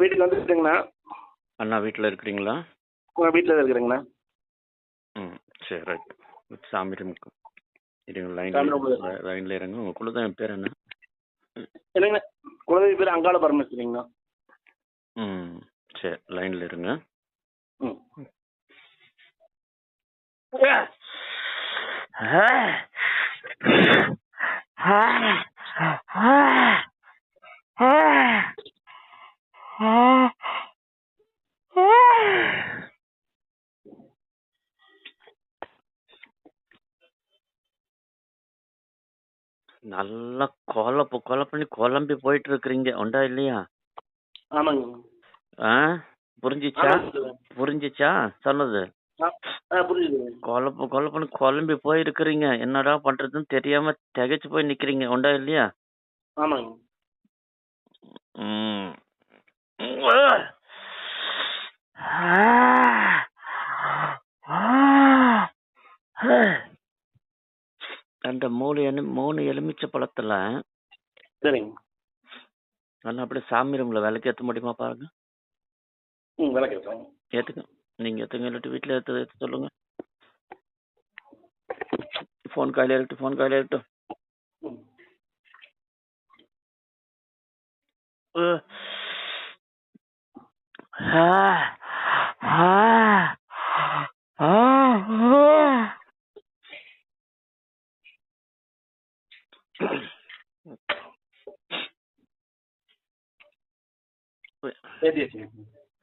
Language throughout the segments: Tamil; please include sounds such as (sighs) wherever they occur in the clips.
வீட்டுக்கு வந்துட்டுங்கண்ணா அண்ணா வீட்டில் இருக்கிறீங்களா உங்கள் வீட்டில் தான் இருக்கிறேங்கண்ணா ம் சரி ரைட் சாமி ரூமுக்கு இருங்க லைனில் லைனில் இருங்க உங்கள் குலதெய்வம் பேர் என்ன இல்லைங்கண்ணா குலதெய்வ பேர் அங்காள பரமேஸ்வரிங்கண்ணா ம் சரி லைனில் இருங்க ம் நல்லா குழப்பு குழப்புன்னு குழம்பி போயிட்டு இருக்கிறீங்க உண்டா இல்லையா? ஆமாங்க. ஆ? புரிஞ்சிச்சா? புரிஞ்சிச்சா? சொன்னது குழப்பு குழப்புன்னு குழம்பி போயிருக்கிறீங்க. என்னடா பண்றதுன்னு தெரியாம திகைச்சு போய் நிக்கிறீங்க. உண்டா இல்லையா? ஆமாங்க. ம். அந்த மூணு எலு மூணு எலுமிச்சை பழத்துல சரிங்க. நல்லா அப்படியே சாமி ரூம்ல விளக்கு ஏற்ற முடியுமா பாருங்க. ம் விளக்கு ஏற்றுறேங்க ஏத்துங்க. நீங்க ஏத்துங்க இல்லாட்டி வீட்டுல ஏத்து ஏத்து சொல்லுங்க. ஃபோன் கையில இருக்கட்டும் ஃபோன் கையில இருக்கட்டும். ம் அஹ். ஆ. ஆ. ஆ. ஆ. ஏற்றியாச்சுங்க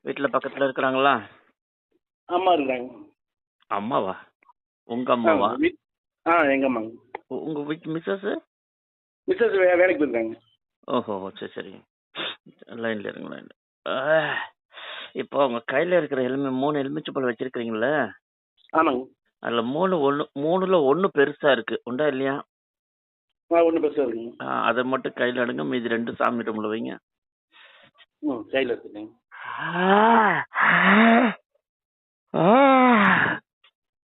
வீட்டுல பக்கத்துல இருக்கிறாங்களா? அம்மா இருக்கிறாங்க. அம்மாவா? உங்க அம்மாவா? ஆ எங்கள் அம்மாங்க. உ- உங்க வீட்டு மிஸ்ஸஸ் மிஸ்ஸஸ் வேலைக்கு போயிருக்காங்க. ஓஹோ சரி சரி. லைன்ல இருங்க லைன்ல. இப்போ உங்க கையில இருக்கிற எலுமி மூணு எலுமிச்சை பழம் வச்சிருக்கீங்களே ஆமாங்க. அதுல மூணு ஒண்ணு மூணுல ஒண்ணு பெருசா இருக்கு. உண்டா இல்லையா? ஆ ஒன்றும் பெருசாக இருக்குங்க. ஆ, அதை மட்டும் கையில எடுங்க. மீதி ரெண்டு சாமி ரூம்ல வைங்க. ம் கையில்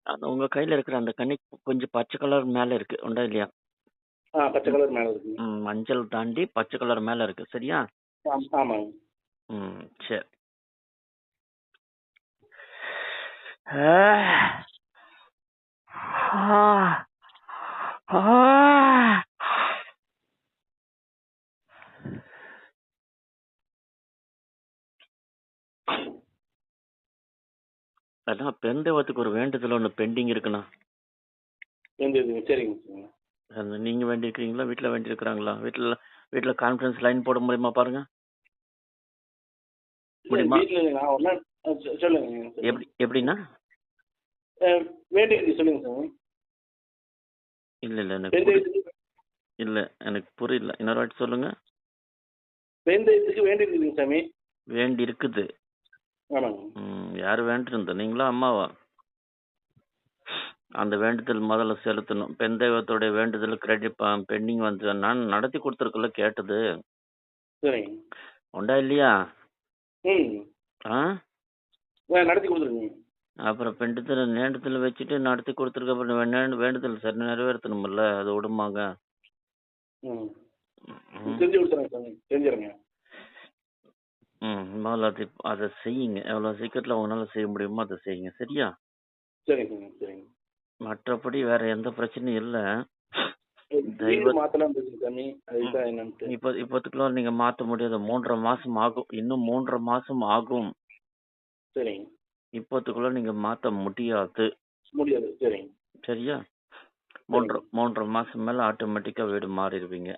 அந்த உங்க கையில இருக்கிற அந்த கனி கொஞ்சம் பச்சை கலர் மேல இருக்கு. உண்டா இல்லையா? ஆ பச்சை கலர் மேலே இருக்குங்க. ம், மஞ்சள் தாண்டி பச்சை கலர் மேல இருக்கு. சரியா? ஆம் ஆமாங்க. ம் சரி. (sighs) அதான் பெண் தெய்வத்துக்கு ஒரு வேண்டுதல் ஒன்று பெண்டிங் இருக்குண்ணா. இதுங்க சரிங்க சரிங்க அந்த நீங்க வேண்டியிருக்கிறீங்களா வீட்டில் வேண்டியிருக்கிறாங்களா? வீட்டில் வீட்டில் கான்ஃபரன்ஸ் லைன் போட முடியுமா பாருங்க? முடியுமா? சொல்லுங்க. எப்படி எப்படின்னா வேண்டியது சொல்லுங்க சார். இல்லை இல்லை எனக்கு வெந்தயத்துக்கு இல்லை எனக்கு புரியல இன்னொரு வாட்டி சொல்லுங்க. வெந்தயத்துக்கு வேண்டியிருக்குதுங்க சாமி. வேண்டி இருக்குது ஆமாங்க. ம், யார் வேண்டியிருந்தா? நீங்களா அம்மாவா? அந்த வேண்டுதல் முதல்ல செலுத்தணும். பெண் தெய்வத்துடைய வேண்டுதல் கிரெடிட் பெண்டிங் வந்து நான் நடத்தி கொடுத்துருக்கல கேட்டது. சரிங்க. உண்டா இல்லையா? ம். ஆ? ஆ, நடத்தி கொடுத்துருங்க அப்புறம் பெண்டுதல் நேண்டத்தில் வச்சுட்டு நடத்தி கொடுத்துருக்க அப்புறம் வே- வேண்டுதல் சரி நிறைவேற்றணும்ல அது விடுமாங்க ம். ம். செஞ்சு கொடுத்துறேங்க சாமி செஞ்சுறேங்க ம் முதல்ல அது அதை செய்யுங்க. எவ்வளோ சீக்கிரத்தில் உங்களால் செய்ய முடியுமோ அதை செய்யுங்க சரியா? சரிங்க சாமி சரிங்க. மற்றபடி வேற எந்த பிரச்சனையும் இல்லை. வீடு தெய்வ- மாத்தலாம் பேசுங்க சாமி. அதுதான் என்னன்ட்டு. இப்போ இப்போத்துக்குள்ள நீங்க மாத்த முடியாது. மூன்றரை மாசம் ஆகும். இன்னும் மூன்றரை மாசம் ஆகும். சரிங்க. இப்போத்துக்குள்ள நீங்க மாத்த முடியாது. முடியாது. சரிங்க. சரியா? மூன்றரை மூன்றரை மாசம் மேல ஆட்டோமேட்டிக்கா வீடு மாறிடுவீங்க.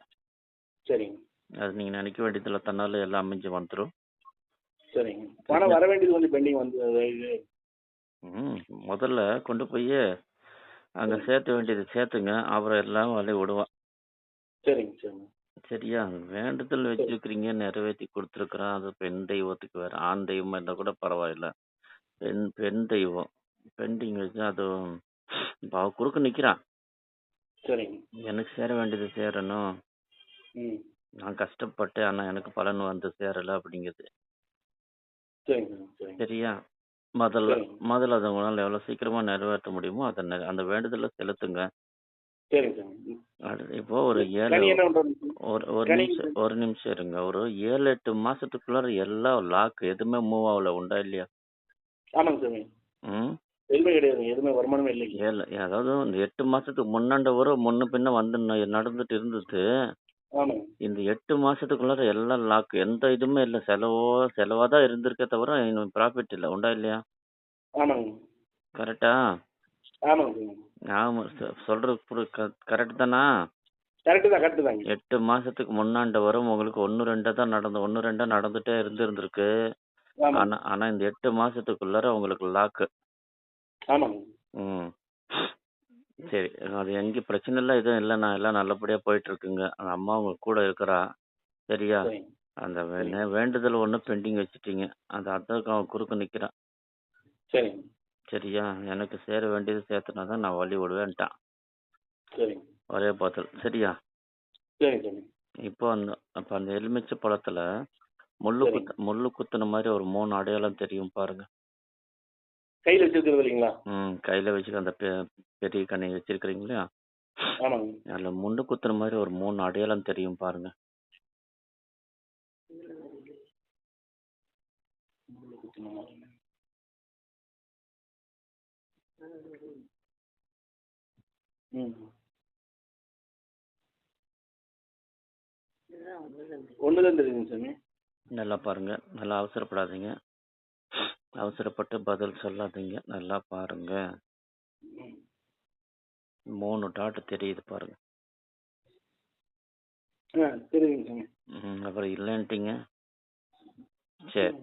சரிங்க. அது நீங்க நினைக்க வேண்டியதுல தன்னால எல்லாம் அமைஞ்சு வந்துடும் சரிங்க. பணம் வர வேண்டியது கொஞ்சம் பெண்டிங் வந்து இது. ம் முதல்ல கொண்டு போய் அங்க சேர்த்த வேண்டியது சேர்த்துங்க. அப்புறம் எல்லாம் வழி விடுவான் சரிங்க சரிங்க. சரியா? வேண்டுதல் வச்சிருக்கிறீங்க நிறைவேற்றி கொடுத்துருக்குறான். அது பெண் தெய்வத்துக்கு வேற ஆண் தெய்வமா இருந்தா கூட பரவாயில்ல. பெண் பெண் தெய்வம். பெண்டிங் வச்சு அது இப்போ அவ குறுக்க நிக்கிறான். சரிங்க. எனக்கு சேர வேண்டியது சேரணும். ம். நான் கஷ்டப்பட்டேன் ஆனா எனக்கு பலன் வந்து சேரல அப்படிங்குது. சரிங்க சாமி சரிங்க. சரியா? முதல்ல சரிங்க. முதல்ல அதை உங்களால் எவ்வளோ சீக்கிரமா நிறைவேற்ற முடியுமோ அதை நெ- அந்த வேண்டுதலை செலுத்துங்க. சரிங்க சாமி அடுத்து இப்போ ஒரு ஏழு கனி என்ன பண்றது ஒரு ஒரு கனி நிமிஷம் ஒரு நிமிஷம் இருங்க. ஒரு ஏழு எட்டு மாசத்துக்குள்ளார எல்லாம் லாக் எதுவுமே மூவ் ஆகல உண்டா இல்லையா? ஆமாங்க சாமி. ம். எதுவுமே கிடையாதுங்க எதுவுமே வருமானமே இல்லைங்க ஏழு அதாவது இந்த எட்டு மாசத்துக்கு முன்னாண்ட ஒரு முன்ன பின்ன வந்து ந- நடந்துட்டு இருந்தது ஆமாங்க. இந்த எட்டு மாசத்துக்குள்ளார எல்லாம் லாக் எந்த இதுவுமே இல்லை. செலவோ செலவா தான் இருந்திருக்கே தவிர இன்னும் ப்ராஃபிட் இல்லை. உண்டா இல்லையா? ஆமாங்க. கரெக்டா ஆமாங்க சாமி. ஆமா சொ- சொல்றது கரெக்ட் தானா? கரெக்டு தான் கரெக்டு தாங்க. எட்டு மாசத்துக்கு முன்னாண்ட வரும் உங்களுக்கு ஒன்று ரெண்டா தான் நடந்து ஒன்று ரெண்டா நடந்துட்டே இருந்திருந்திருக்கு. ஆனா ஆனா இந்த எட்டு மாசத்துக்குள்ளார உங்களுக்கு லாக்கு ஆமாங்க. ம். சரி அது எங்கேயும் பிரச்சனை இல்லை எதுவும் இல்லைண்ணா எல்லாம் நல்லபடியா போயிட்டு இருக்குங்க அந்த அம்மா உங்க கூட இருக்கிறா. சரியா? சரிங்க அந்த வே- நே- வேண்டுதல் ஒன்று பெண்டிங் வச்சுட்டீங்க. அந்த அதான் அவன் குறுக்க சரிங்க சரியா? எனக்கு சேர வேண்டியது சேர்த்துனா தான் நான் வழி விடுவேன்ட்டான். சரிங்க ஒரே பாத்தல். சரியா? சரிங்க இப்போ அந்த அப்போ அந்த எலுமிச்சை பழத்துல முள்ளு சரிங்க. குத்து முள்ளு குத்துன மாதிரி ஒரு மூணு அடையாளம் தெரியும் பாருங்க. கையில் வச்சிருக்கிறது இல்லைங்களா? ம் கையில வச்சுக்க அந்த பெ- பெரிய கண்ணி வச்சிருக்கிறீங்க இல்லையா? ஆமாங்க. அதில் முள்ளு குத்துன மாதிரி ஒரு மூணு அடையாளம் தெரியும் பாருங்க. ம். ஒன்று தான் தெரியுங்க சாமி. நல்லா பாருங்க. நல்லா அவசரப்படாதீங்க. அவசரப்பட்டு பதில் சொல்லாதீங்க. நல்லா பாருங்க. மூணு டாட் தெரியுது பாருங்க. ம், அப்புறம் இல்லைன்ட்டீங்க. சரி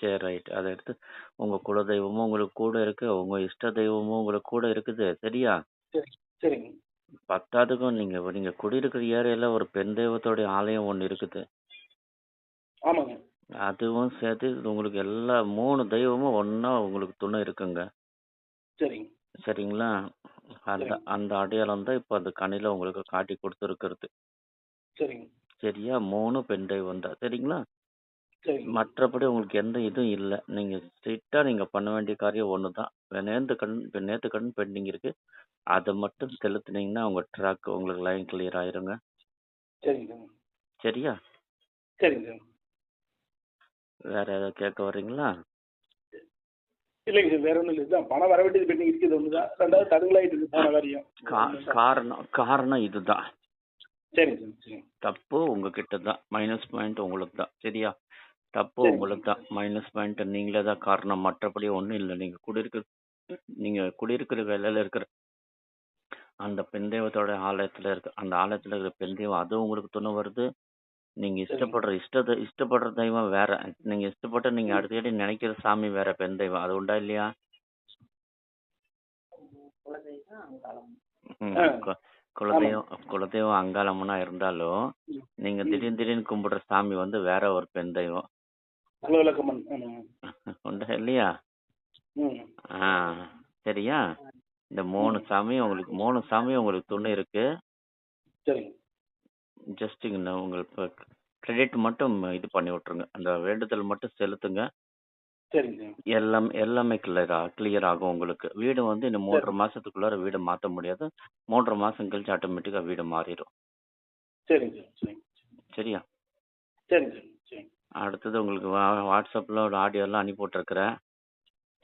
சரி ரைட் அதை எடுத்து உங்க குல தெய்வமும் உங்களுக்கு கூட இருக்கு. உங்க இஷ்ட தெய்வமும் உங்களுக்கு கூட இருக்குது. சரியா? சரி சரிங்க. பத்தாவதுக்கும் நீங்க நீங்க குடியிருக்கிற ஏரியால ஒரு பெண் தெய்வத்தோட ஆலயம் ஒன்று இருக்குது. ஆமாங்க. அதுவும் சேர்த்து உங்களுக்கு எல்லா மூணு தெய்வமும் ஒண்ணா உங்களுக்கு துணை இருக்குங்க. சரிங்க. சரிங்களா? அந்த சரிங்க. அந்த அடையாளம் தான் இப்போ அந்த கனில உங்களுக்கு காட்டி கொடுத்துருக்கிறது. சரிங்க. சரியா? மூணு பெண் தெய்வம் தான். சரிங்களா? சரிங்க. மற்றபடி உங்களுக்கு எந்த இதுவும் இல்லை. நீங்க ஸ்ட்ரிக்டா நீங்க பண்ண வேண்டிய காரியம் ஒன்று தான். நேர்ந்து இப்ப நேத்து கண் பெண்டிங் இருக்கு. அதை மட்டும் செலுத்துனீங்கன்னா உங்க ட்ராக் உங்களுக்கு லைன் கிளியர் ஆயிருங்க. சரிங்க. சரியா? சரிங்க. வேற ஏதாவது கேட்க வர்றீங்களா? இல்லைங்க சார் வேற ஒன்றும் இல்லை இதுதான் பணம் வர வேண்டியது பெண்டிங் இருக்குது ஒன்று தான் ரெண்டாவது தடுங்கலாயிட்டு இருக்கு போன காரணம் காரணம் இதுதான். சரிங்க சார் தப்பு உங்ககிட்ட தான் மைனஸ் பாயிண்ட் உங்களுக்கு தான் சரியா? தப்பு. உங்களுக்கு தான் மைனஸ் பாயிண்ட் நீங்களே தான் காரணம். மற்றபடி ஒன்றும் இல்லை. நீங்க குடியிருக்க நீங்க குடியிருக்கிற வேலையில இருக்கிற அந்த பெண் தெய்வத்தோட ஆலயத்துல இருக்கு அந்த ஆலயத்துல இருக்கிற பெண் தெய்வம் அது உங்களுக்கு துணை வருது. நீங்க இஷ்டப்படுற இஷ்ட தெ- இஷ்டப்படுற தெய்வம் வேற. நீங்க இஷ்டப்பட்ட நீங்க அடிக்கடி நினைக்கிற சாமி வேற பெண் தெய்வம். அது உண்டா இல்லையா? ம், ஆ. கு- குலதெய்வம் குலதெய்வம் அங்காளம்மனா இருந்தாலும் நீங்க ம். திடீர்னு திடீர்னு கும்பிடுற சாமி வந்து வேற ஒரு பெண் தெய்வம். அலுவலகம்மன் (laughs) உண்டா இல்லையா? ம். ஆ. சரியா? இந்த மூணு சாமி உங்களுக்கு மூணு சாமி உங்களுக்கு துணை இருக்கு. சரிங்க. ஜஸ்ட் உங்களுக்கு கிரெடிட் மட்டும் இது பண்ணி விட்டுருங்க. அந்த வேண்டுதல் மட்டும் செலுத்துங்க. சரிங்க சார். எல்லாம் எல்லாமே கிளியர் கிளியர் ஆகும் உங்களுக்கு. வீடு வந்து இந்த மூன்றரை மாசத்துக்குள்ளார வீடு மாற்ற முடியாது. மூன்றரை மாசம் கழிச்சு ஆட்டோமேட்டிக்கா வீடு மாறிடும் சரிங்க சார். சரிங்க சரியா? சரிங்க சார். சரிங்க. அடுத்தது உங்களுக்கு வா- வாட்ஸ்அப்ல ஒரு ஆடியோ எல்லாம் அனுப்பி விட்டுருக்குறேன்.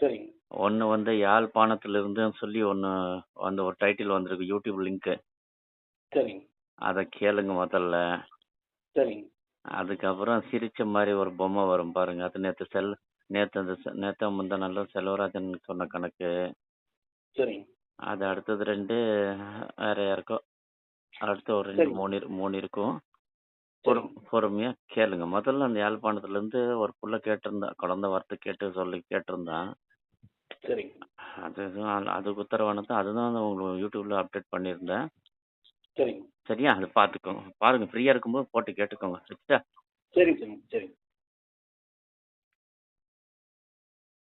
சரிங்க. ஒன்று வந்து யாழ்ப்பாணத்துல இருந்துன்னு சொல்லி ஒன்று அந்த ஒரு டைட்டில் வந்திருக்கு யூடியூப் லிங்க்கு. சரிங்க. அதை கேளுங்க முதல்ல சரிங்க அதுக்கப்புறம் சிரிச்ச மாதிரி ஒரு பொம்மை வரும் பாருங்க அது நேற்று செல் நேற்று அந்த செ- நேத்து முந்தா நல்ல செல்வராஜன் சொன்ன கணக்கு சரிங்க அது அடுத்தது ரெண்டு வேற யாருக்கோ அடுத்து ஒரு ரெண்டு. மூணு இரு- மூணு இருக்கும் பொறு சரிங்க பொறுமையா கேளுங்க முதல்ல அந்த யாழ்ப்பாணத்துல இருந்து ஒரு புள்ள கேட்டிருந்தான் குழந்தை வார்த்தை கேட்டு சொல்லி கேட்டிருந்தான் சரிங்க அது அது- அதுக்கு உத்தரவானது அதுதான் உங்களுக்கு யூடியூப்ல அப்டேட் பண்ணியிருந்தேன் சரிங்க. சரியா? அது பார்த்துக்கோங்க பாருங்க ஃப்ரீயா இருக்கும்போது போட்டு கேட்டுக்கோங்க. சரியா சரிங்க சார். சரிங்க.